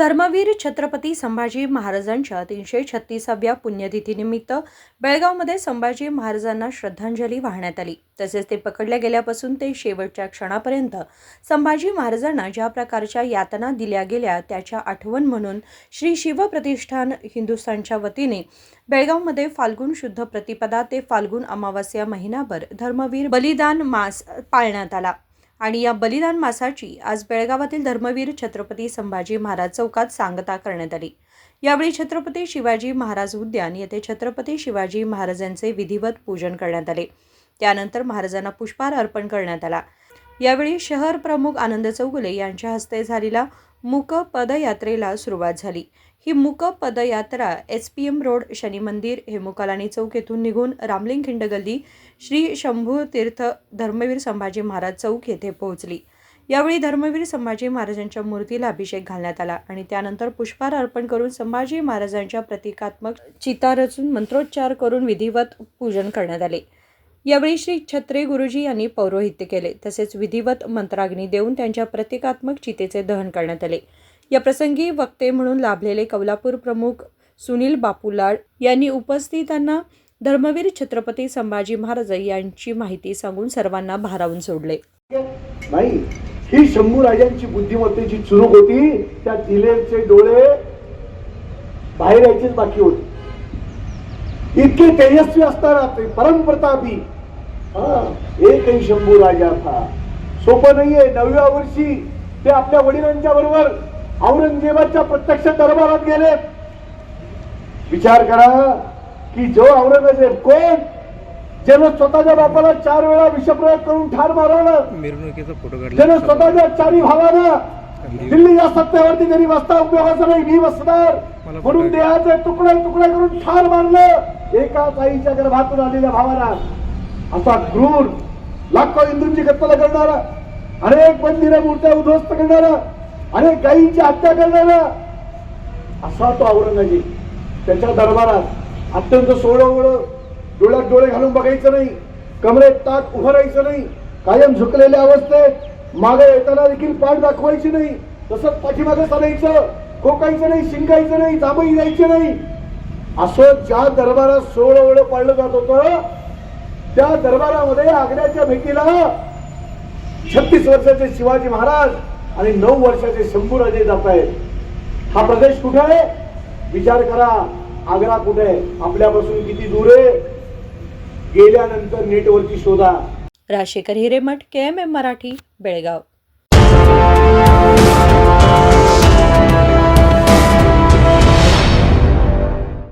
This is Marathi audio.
धर्मवीर छत्रपती संभाजी महाराजांच्या तीनशे छत्तीसाव्या पुण्यतिथीनिमित्त बेळगावमध्ये संभाजी महाराजांना श्रद्धांजली वाहण्यात आली. तसेच ते पकडल्या गेल्यापासून ते शेवटच्या क्षणापर्यंत संभाजी महाराजांना ज्या प्रकारच्या यातना दिल्या गेल्या त्याच्या आठवण म्हणून श्री शिव प्रतिष्ठान हिंदुस्थानच्या वतीने बेळगावमध्ये फाल्गुन शुद्ध प्रतिपदा ते फाल्गुन अमावस्या महिनाभर धर्मवीर बलिदान मास पाळण्यात आला. आणि या बलिदान मासाची आज बेळगावातील धर्मवीर छत्रपती संभाजी महाराज चौकात सांगता करण्यात आली. यावेळी छत्रपती शिवाजी महाराज उद्यान येथे छत्रपती शिवाजी महाराजांचे विधिवत पूजन करण्यात आले. त्यानंतर महाराजांना पुष्पहार अर्पण करण्यात आला. यावेळी शहर प्रमुख आनंद चौगुले यांच्या हस्ते झालेला मूक पदयात्रेला सुरुवात झाली. ही मूक पदयात्रा S P M road Shani मंदिर हेमुकालानी चौक येथून निघून रामलिंग खिंड गल्ली श्री शंभू तीर्थ धर्मवीर संभाजी महाराज चौक येथे पोहोचली. यावेळी धर्मवीर संभाजी महाराजांच्या मूर्तीला अभिषेक घालण्यात आला आणि त्यानंतर पुष्पहार अर्पण करून संभाजी महाराजांच्या प्रतिकात्मक चिता रचून मंत्रोच्चार करून विधिवत पूजन करण्यात आले. यावेळी श्री छत्रे गुरुजी यांनी पौरोहित्य केले. तसेच विधिवत मंत्राग्नी देऊन त्यांच्या प्रतिकात्मक चितेचे दहन करण्यात आले. या प्रसंगी वक्ते म्हणून लाभलेले कौलापूर प्रमुख सुनील बापूलाड यांनी उपस्थितांना धर्मवीर छत्रपती संभाजी महाराज यांची माहिती सांगून सर्वांना भारावून सोडले. नाही ही शंभू राजांची बुद्धिमत्तेची चुरूक होती. त्या दिलेचे डोळे बाहेर यायचेच बाकी होते. इतके तेजस्वी असताना ते परमप्रतापी हा, एकही शंभू राजा था. सोपं नाहीये नवव्या वर्षी ते आपल्या वडिलांच्या बरोबर औरंगजेबाच्या प्रत्यक्ष दरबारात गेले. विचार करा की जो औरंगजेब कोण? ज्यानं स्वतःच्या बापाला चार वेळा विषप्रयोग करून ठार मारवलं मिरवणुकीचा फोटो ज्यानं स्वतःच्या चारी भावानं दिल्लीच्या सत्तेवरती तरी बसता उपयोगाचं नाही मी बसणार. म्हणून देहाचे तुकडे तुकडे करून ठार मारलं. एकाच आईच्या गर्भातून आलेल्या भावाला असा क्रूर लाखो हिंदूंची कत्तल करणारा अनेक मंदिर मूर्त्या उद्ध्वस्त करणारा अनेक गायींची हत्या करणारा असा तो औरंगजेब त्याच्या दरबारात अत्यंत सोळं डोळ्यात डोळे घालून बघायचं नाही कमरेत ताक उभं राहायचं नाही कायम झुकलेल्या अवस्थेत मागे येताना देखील पाठ दाखवायची नाही तसंच पाठीमागे चालायचं खोकायचं नाही शिंकायचं नाही जांभई जायचं नाही असं ज्या दरबारात सोळं पाळलं जात होतं त्या दरबारामध्ये आग्र्याच्या भेटीला छत्तीस वर्षाचे शिवाजी महाराज आणि नऊ वर्षाचे शंभूराजे जात आहेत. हा प्रदेश कुठे आहे? विचार करा आग्रा कुठे आहे? आपल्यापासून किती दूर आहे? गेल्यानंतर नेटवरती शोधा. Rashekar Hiremath K M M Marathi Belgaum.